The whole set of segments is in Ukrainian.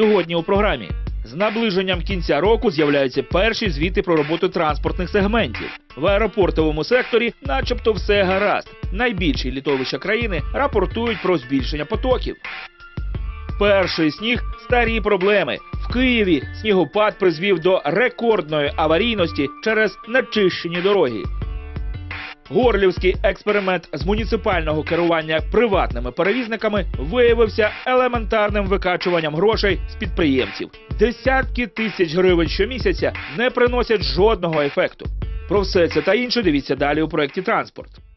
Сьогодні у програмі з наближенням кінця року з'являються перші звіти про роботу транспортних сегментів. В аеропортовому секторі, начебто, все гаразд. Найбільші літовища країни рапортують про збільшення потоків. Перший сніг старі проблеми. В Києві снігопад призвів до рекордної аварійності через нечищені дороги. Горлівський експеримент з муніципального керування приватними перевізниками виявився елементарним викачуванням грошей з підприємців. Десятки тисяч гривень щомісяця не приносять жодного ефекту. Про все це та інше дивіться далі у проєкті Транспорт.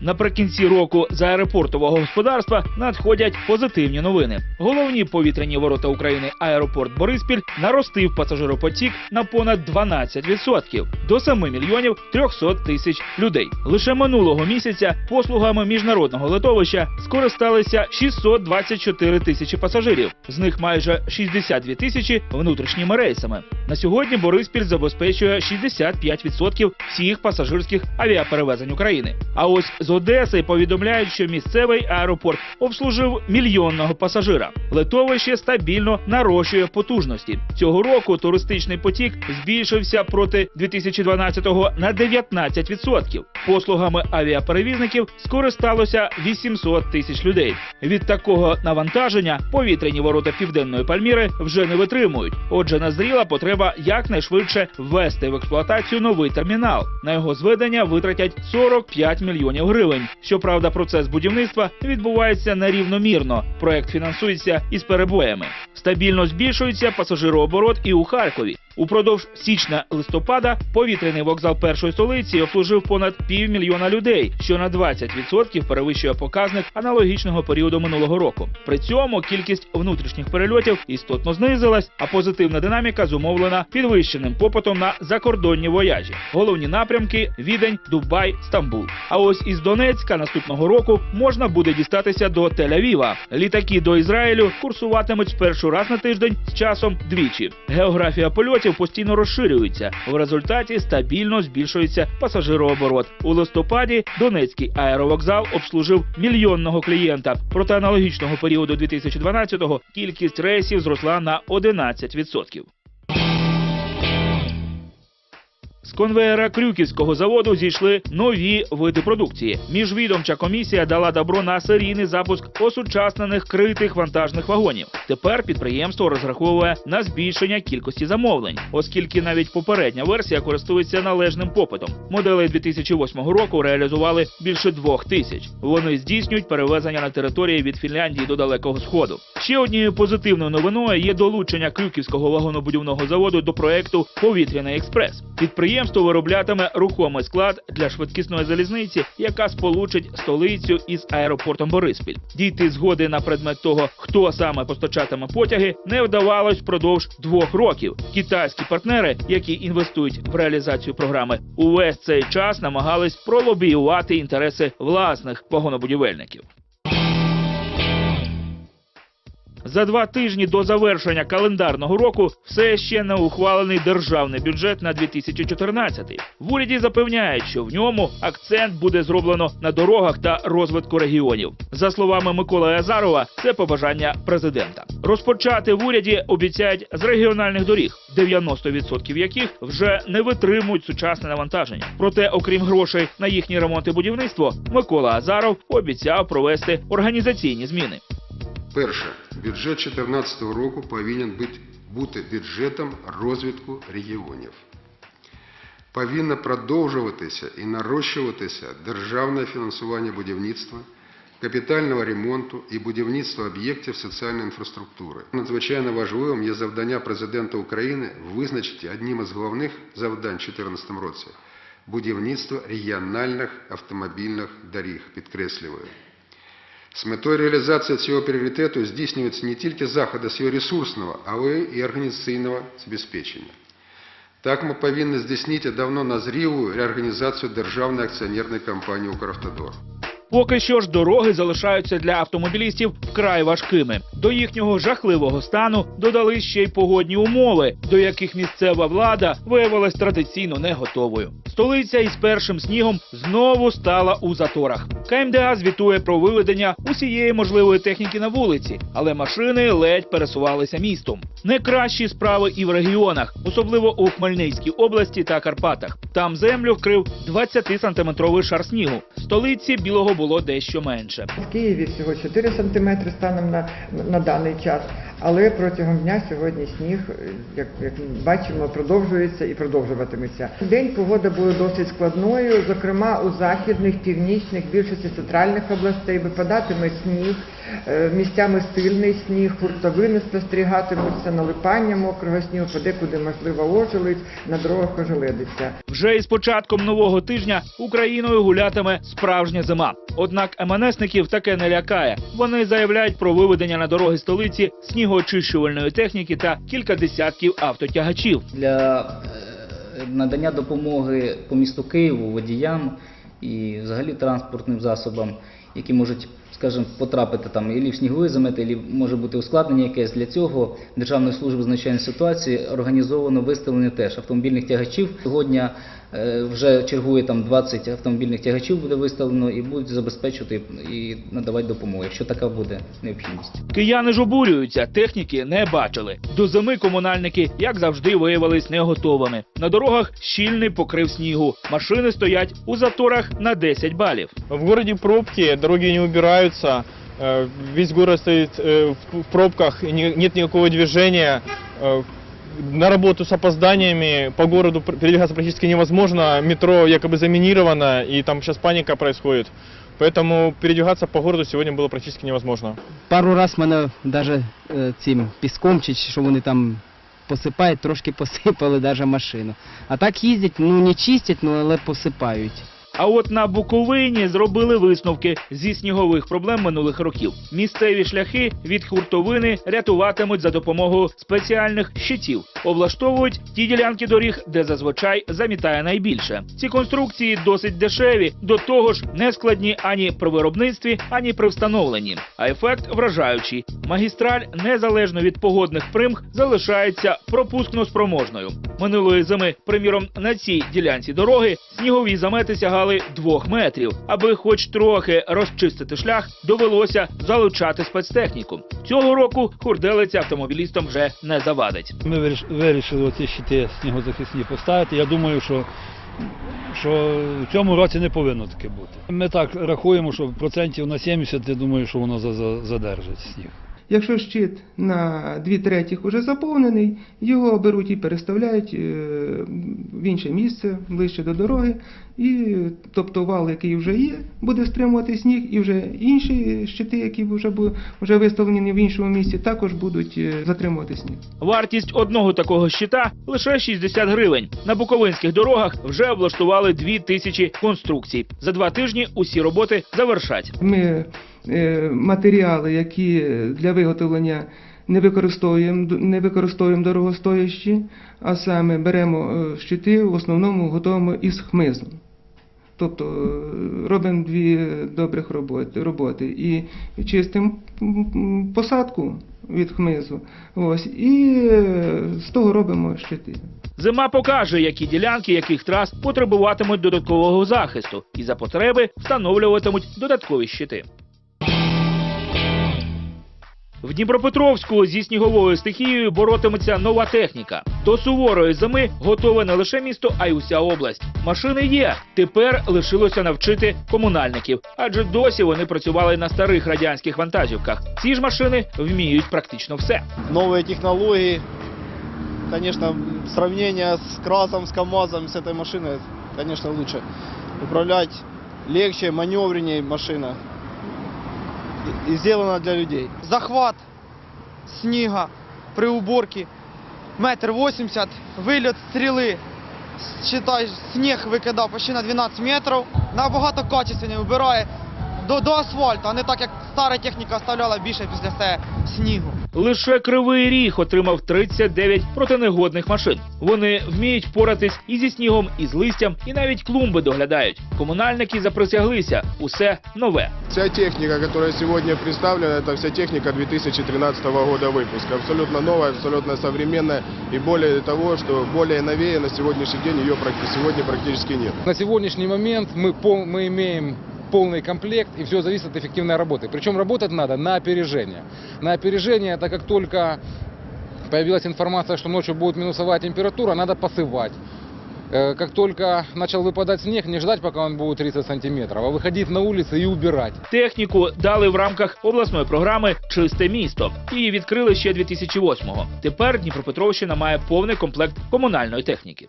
Наприкінці року з аеропортового господарства надходять позитивні новини. Головні повітряні ворота України аеропорт Бориспіль наростив пасажиропотік на понад 12% до 7 мільйонів 300 тисяч людей. Лише минулого місяця послугами міжнародного литовища скористалися 624 тисячі пасажирів. З них майже 62 тисячі внутрішніми рейсами. На сьогодні Бориспіль забезпечує 65% всіх пасажирських авіаперевезень України. А ось з Одеси повідомляють, що місцевий аеропорт обслужив мільйонного пасажира. Литовище стабільно нарощує потужності. Цього року туристичний потік збільшився проти 2012-го на 19%. Послугами авіаперевізників скористалося 800 тисяч людей. Від такого навантаження повітряні ворота південної Пальміри вже не витримують. Отже, назріла потреба якнайшвидше ввести в експлуатацію новий термінал. На його зведення витратять 45 мільйонів гривень. Щоправда, процес будівництва відбувається нерівномірно. Проект фінансується із перебоями. Стабільно збільшується пасажирооборот і у Харкові. Упродовж січня-листопада повітряний вокзал першої столиці обслужив понад півмільйона людей, що на 20% перевищує показник аналогічного періоду минулого року. При цьому кількість внутрішніх перельотів істотно знизилась, а позитивна динаміка зумовлена підвищеним попитом на закордонні вояжі. Головні напрямки Відень, Дубай, Стамбул. А ось із Донецька наступного року можна буде дістатися до Тель-Авіва. Літаки до Ізраїлю курсуватимуть спершу раз на тиждень з часом двічі. Географія польотів постійно розширюється. В результаті стабільно збільшується пасажирооборот. У листопаді Донецький аеровокзал обслужив мільйонного клієнта. Проти аналогічного періоду 2012-го кількість рейсів зросла на 11%. З конвеєра Крюківського заводу зійшли нові види продукції. Міжвідомча комісія дала добро на серійний запуск осучаснених критих вантажних вагонів. Тепер підприємство розраховує на збільшення кількості замовлень, оскільки навіть попередня версія користується належним попитом. Моделей 2008 року реалізували більше двох тисяч. Вони здійснюють перевезення на території від Фінляндії до далекого сходу. Ще однією позитивною новиною є долучення Крюківського вагонобудівного заводу до проекту Повітряний експрес. Підприємство вироблятиме рухомий склад для швидкісної залізниці, яка сполучить столицю із аеропортом Бориспіль. Дійти згоди на предмет того, хто саме постачатиме потяги, не вдавалось впродовж двох років. Китайські партнери, які інвестують в реалізацію програми, увесь цей час намагались пролобіювати інтереси власних вагонобудівельників. За два тижні до завершення календарного року все ще не ухвалений державний бюджет на 2014. В уряді запевняють, що в ньому акцент буде зроблено на дорогах та розвитку регіонів. За словами Миколи Азарова, це побажання президента. Розпочати в уряді обіцяють з регіональних доріг, 90% яких вже не витримують сучасне навантаження. Проте, окрім грошей на їхній ремонт і будівництво, Микола Азаров обіцяв провести організаційні зміни. Перше, бюджет 2014 року повинен бути, бюджетом розвитку регіонів. Повинно продовжуватися і нарощуватися державне фінансування будівництва, капітального ремонту і будівництва об'єктів соціальної інфраструктури. Надзвичайно важливим є завдання президента України визначити одним із головних завдань у 2014 році будівництво регіональних автомобільних доріг, підкреслюю. З метою реалізації цього пріоритету здійснюються не тільки заходи з ресурсного, але і організаційного забезпечення. Так ми повинні здійснити давно назрілу реорганізацію державної акціонерної компанії «Укравтодор». Поки що ж дороги залишаються для автомобілістів вкрай важкими. До їхнього жахливого стану додали ще й погодні умови, до яких місцева влада виявилась традиційно не готовою. Столиця із першим снігом знову стала у заторах. КМДА звітує про виведення усієї можливої техніки на вулиці, але машини ледь пересувалися містом. Не кращі справи і в регіонах, особливо у Хмельницькій області та Карпатах. Там землю вкрив 20-сантиметровий шар снігу. Столиці білого було дещо менше. В Києві всього 4 сантиметри станом на, на даний час, але протягом дня сьогодні сніг, як, як бачимо, продовжується і продовжуватиметься. День погода була досить складною, зокрема у західних, північних, більшості центральних областей випадатиме сніг, е, місцями сильний сніг, хуртовини спостерігатимуться, налипання мокрого снігу, подекуди можливо ожеледь, на дорогах ожеледиться. Вже із початком нового тижня Україною гулятиме справжня зима. Однак МНСників таке не лякає. Вони заявляють про виведення на дороги столиці снігоочищувальної техніки та кілька десятків автотягачів. для е, надання допомоги по місту Києву водіям і взагалі транспортним засобам, які можуть, скажімо, потрапити там і в сніговий замет, і може бути ускладнення якесь. Для цього Державною службою з надзвичайної ситуації організовано виставлення теж автомобільних тягачів. Сьогодні е, вже чергує там 20 автомобільних тягачів буде виставлено і будуть забезпечувати і надавати допомогу, якщо така буде необхідність. Кияни ж обурюються, техніки не бачили. До зими комунальники, як завжди, виявились не готовими. На дорогах щільний покрив снігу. Машини стоять у заторах на 10 балів. В городе пробки, дороги не убираются, э, весь город стоит э, в в пробках, и не- нет никакого движения. э, На работу с опозданиями, по городу пр- передвигаться практически невозможно, метро якобы заминировано, и там сейчас паника происходит. Поэтому передвигаться по городу сегодня было практически невозможно. Пару раз мене навіть цим піском, чи що вони там посипають, трошки посипали навіть машину. А так їздять, ну не чистять, ну але посипають. А от на Буковині зробили висновки зі снігових проблем минулих років. Місцеві шляхи від хуртовини рятуватимуть за допомогою спеціальних щитів. Облаштовують ті ділянки доріг, де зазвичай замітає найбільше. Ці конструкції досить дешеві, до того ж не складні ані при виробництві, ані при встановленні. А ефект вражаючий. Магістраль, незалежно від погодних примх, залишається пропускно спроможною. Минулої зими, приміром, на цій ділянці дороги снігові замети сягали двох метрів. Аби хоч трохи розчистити шлях, довелося залучати спецтехніку. Цього року хурделиця автомобілістам вже не завадить. Ми вирішили оці щити снігозахисні поставити. Я думаю, що, що в цьому році не повинно таке бути. Ми так рахуємо, що процентів на 70, я думаю, що воно за- за- задержить сніг. Якщо щит на дві третіх уже заповнений, його беруть і переставляють е, в інше місце, ближче до дороги. І тобто вал, який вже є, буде стримувати сніг, і вже інші щити, які вже бу- вже виставлені в іншому місці, також будуть е, затримувати сніг. Вартість одного такого щита лише 60 гривень. На буковинських дорогах вже облаштували дві тисячі конструкцій. За два тижні усі роботи завершать. Ми матеріали, які для виготовлення не використовуємо, не використовуємо дорогостоящі, а саме беремо е, щити, в основному готуємо із хмизу. Тобто е, робимо дві добрих роботи, роботи і чистимо посадку від хмизу. Ось, і е, з того робимо щити. Зима покаже, які ділянки яких трас потребуватимуть додаткового захисту, і за потреби встановлюватимуть додаткові щити. В Дніпропетровську зі сніговою стихією боротиметься нова техніка. До суворої зими готове не лише місто, а й уся область. Машини є. Тепер лишилося навчити комунальників, адже досі вони працювали на старих радянських вантажівках. Ці ж машини вміють практично все. новые технологии. Конечно, сравнение с Красом, с КАМАЗом, с этой машиной, конечно, лучше. Управлять легче, маневреннее машина. И- сделано для людей. захват снега при уборці метр восемьдесят, вылет стріли, считай, сніг викидав почти на 12 метрів, набагато качественніше вбирає до, до асфальту, а не так як стара техніка оставляла більше після себе снігу. Лише кривий ріг отримав 39 протинегодних машин. Вони вміють впоратись і зі снігом, і з листям, і навіть клумби доглядають. Комунальники заприсяглися усе нове. Вся техника, которая сегодня представлена, это вся техника 2013 года выпуска. Абсолютно новая, абсолютно современная. И более того, что более новее на сегодняшний день ее практи- сегодня практически нет. На сегодняшний момент мы, пол- мы имеем полный комплект, и все зависит от эффективной работы. Причем работать надо на опережение. На опережение, это как только появилась информация, что ночью будет минусовая температура, надо посывать. Э, Как только начал выпадать снег, не ждать, пока он будет 30 сантиметров, а выходить на улицы и убирать. Техніку дали в рамках обласної програми Чисте місто. Її відкрили ще 2008-го. Тепер Дніпропетровщина має повний комплект комунальної техніки.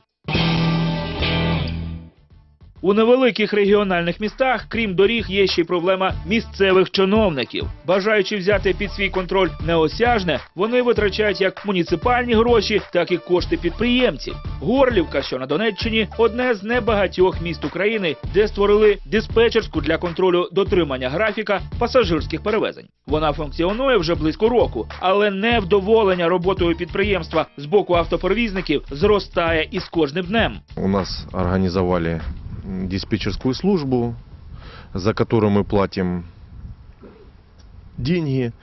У невеликих регіональних містах, крім доріг, є ще й проблема місцевих чиновників. Бажаючи взяти під свій контроль неосяжне, вони витрачають як муніципальні гроші, так і кошти підприємців. Горлівка, що на Донеччині, одне з небагатьох міст України, де створили диспетчерську для контролю дотримання графіка пасажирських перевезень. Вона функціонує вже близько року, але невдоволення роботою підприємства з боку автоперевізників зростає із кожним днем. У нас организовали м, диспетчерскую службу, за которую мы платим деньги,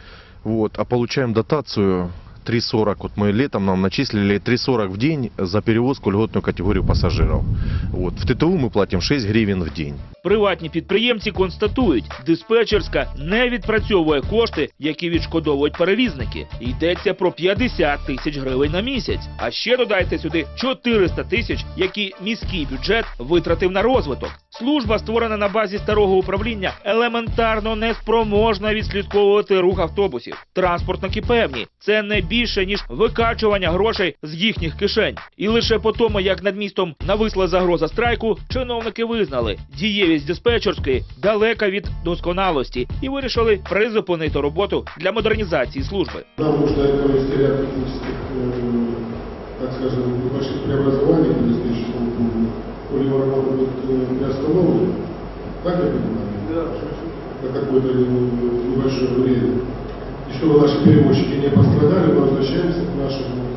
вот, а получаем дотацию 3,40. Вот мы летом нам начислили 3,40 в день за перевозку льготную категорию пассажиров. Вот, в ТТУ мы платим 6 гривен в день. Приватні підприємці констатують, диспетчерська не відпрацьовує кошти, які відшкодовують перевізники. Йдеться про 50 тисяч гривень на місяць. А ще додайте сюди 400 тисяч, які міський бюджет витратив на розвиток. Служба, створена на базі старого управління, елементарно не спроможна відслідковувати рух автобусів. Транспортники певні, це не більше ніж викачування грошей з їхніх кишень. І лише по тому, як над містом нависла загроза страйку, чиновники визнали, дієвість диспетчерської далека від досконалості і вирішили призупинити роботу для модернізації служби. Нам нужно это вести ряд технических, э, так скажем, небольших преобразований в диспетчерском клубе. Коли работа будет э, приостановлена, так я понимаю? Да. На какое-то э, небольшое время. И чтобы наши перевозчики не пострадали, мы возвращаемся к нашему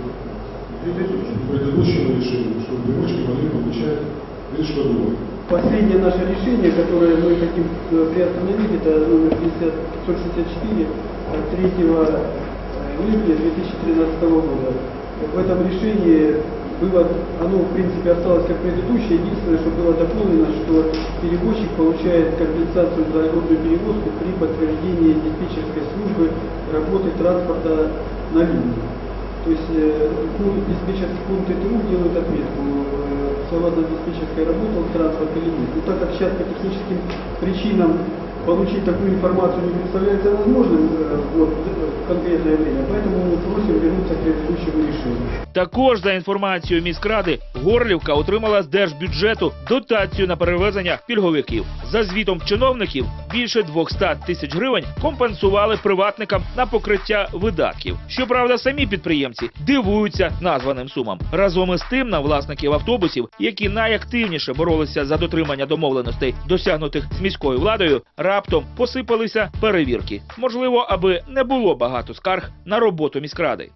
предыдущему решению, чтобы перевозчики могли получать предшкодование. Последнее наше решение, которое мы хотим э, приостановить, это номер 564 от 3 июня 2013 года. В этом решении было, оно в принципе осталось как предыдущее, единственное, что было дополнено, что перевозчик получает компенсацию за льготную перевозку при подтверждении диспетчерской службы работы транспорта на линии. То есть э, ну, диспетчерский пункт ТТУ делают отметку, э, согласно диспетчерской работал транспорт или нет. Но так как сейчас по техническим причинам получить такую информацию не представляется возможным э, вот, в конкретное время, поэтому мы просим вернуться к предыдущему решению. Також за інформацією міськради, Горлівка отримала з держбюджету дотацію на перевезення пільговиків. За звітом чиновників, більше 200 тисяч гривень компенсували приватникам на покриття видатків. Щоправда, самі підприємці дивуються названим сумам. Разом із тим на власників автобусів, які найактивніше боролися за дотримання домовленостей, досягнутих з міською владою, раптом посипалися перевірки. Можливо, аби не було багато скарг на роботу міськради.